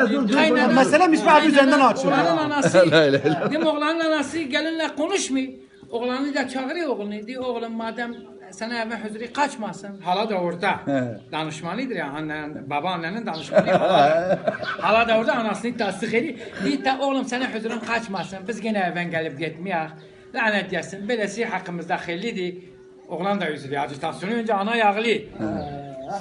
Hele dur dur. Kaynana- Mesele Misbah abi üzerinden açıyor. Oğlanın anası. Öyle. Dedim oğlanın anası gelinle konuşmuyor. Oğlanı da çağırıyor oğlunu. Diyor oğlum madem sana evin huzuru kaçmasın. Hala da orada. Danışmanıdır ya annen, baba annenin danışmanı. hala, hala da orada anasını tasdik ediyor. Diyor ta oğlum sana huzurun kaçmasın. Biz gene evden gelip gitmeyek. Lanet yesin. Böylesi hakkımızda haylidir. Oğlan da üzülüyor. Acitasyonu önce ana yağlı.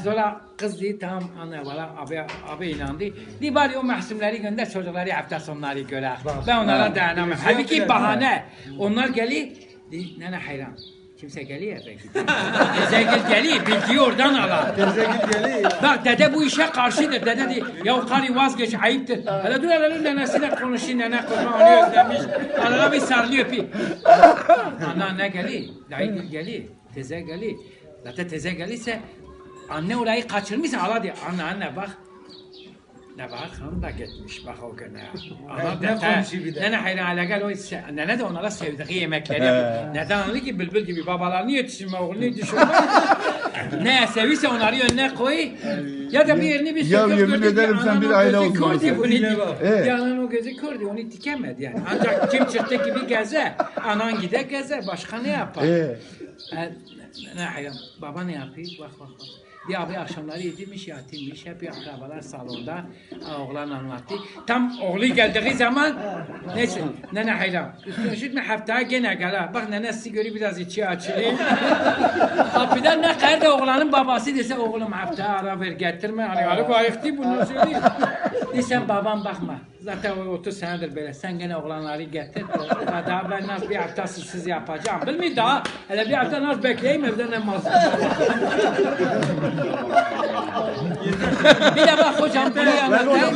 Sonra kız diye tamam anne bana abi abi inandı. Di bari o mahsumları gönder çocukları hafta sonları göre. Ben onlara dayanamam. Halbuki bahane. Onlar geliyor. Di nene hayran. Kimse geliyor gidiyor. Tezegil geliyor. Bilgiyi oradan alar. Bak dede bu işe karşıdır. Dede diyor ya karı vazgeç ayıptır. Hele dur hele nenesiyle konuşayım nene kurban onu özlemiş. Arada bir sarılıyor öpeyim. Ana anne geliyor. Dayı geliyor. Teze geliyor. Zaten teze gelirse anne orayı kaçırmışsa ala diyor. Anne anne bak. Ne bak hanım da gitmiş bak o güne. Ana ne konuşuyor bir de? Nene hayran hale gel o nene de onlara sevdiği yemekleri. Neden anlıyor ki bülbül gibi babalarını yetiştirme oğlunu yetiştirme. ne seviyorsa onları önüne koy. Ya da bir yerini bir Ya yemin gördü ki ederim sen bir aile diyor. Evet. Ya ananın o gözü kördü onu dikemedi yani. Ancak kim çıktı gibi geze. Anan gider gezer başka ne yapar? Ee, E, ne hayran. Baba ne yapıyor? Bak bak bak. Bir abi akşamları yedirmiş yatırmış. Hep akrabalar salonda. Oğlan anlattı. Tam oğlu geldiği zaman neyse nene hayran. Üstüne haftaya gene gel. Bak nene sigörü biraz içi açılıyor. Kapıdan ne kadar da oğlanın babası dese oğlum haftaya ara ver getirme. Hani Ali ayıktı bunu söylüyor. Desem babam bakma. Zaten o 30 senedir böyle. Sen gene oğlanları getir. Ha, Daha ben nasıl bir hafta siz yapacağım. Bilmiyorum daha. Hele bir hafta nasıl bekleyeyim evden en mazlum. bir de bak hocam bunu anlatayım.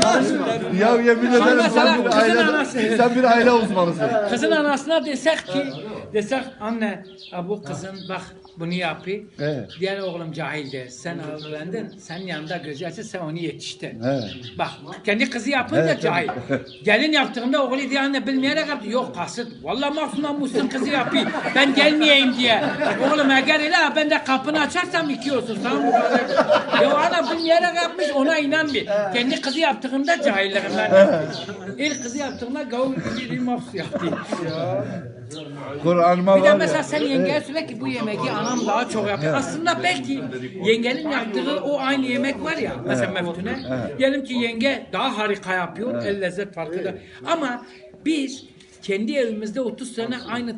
ya yemin ederim sen bir aile, sen bir aile uzmanısın. Kızın anasına desek ki desek anne bu kızın bak bunu yapıyor. Evet. Diğer oğlum cahildir. Sen öğrendin. Sen yanında açık sen onu yetiştin. Evet. Bak kendi kızı yapınca Evet, cahil. Gelin yaptığında oğlu diye anne bilmeyerek yaptı. Yok kasıt. Vallahi mahsundan musun kızı yapayım. Ben gelmeyeyim diye. Oğlum eğer öyle ben de kapını açarsam iki olsun. Tamam mı? ya ana bilmeyerek yapmış ona inanmıyor. Kendi kızı yaptığında cahilliğinden yapmış. İlk kızı yaptığında gavur bir mahsus yaptı. Kur'an'ıma Bir de var mesela sen yengeye ki bu yemeği anam daha çok yapıyor. Aslında belki yengenin yaptığı o aynı yemek var ya mesela meftune. Diyelim ki yenge daha harika yapıyor. El lezzet farkı da. Ama biz kendi evimizde 30 sene aynı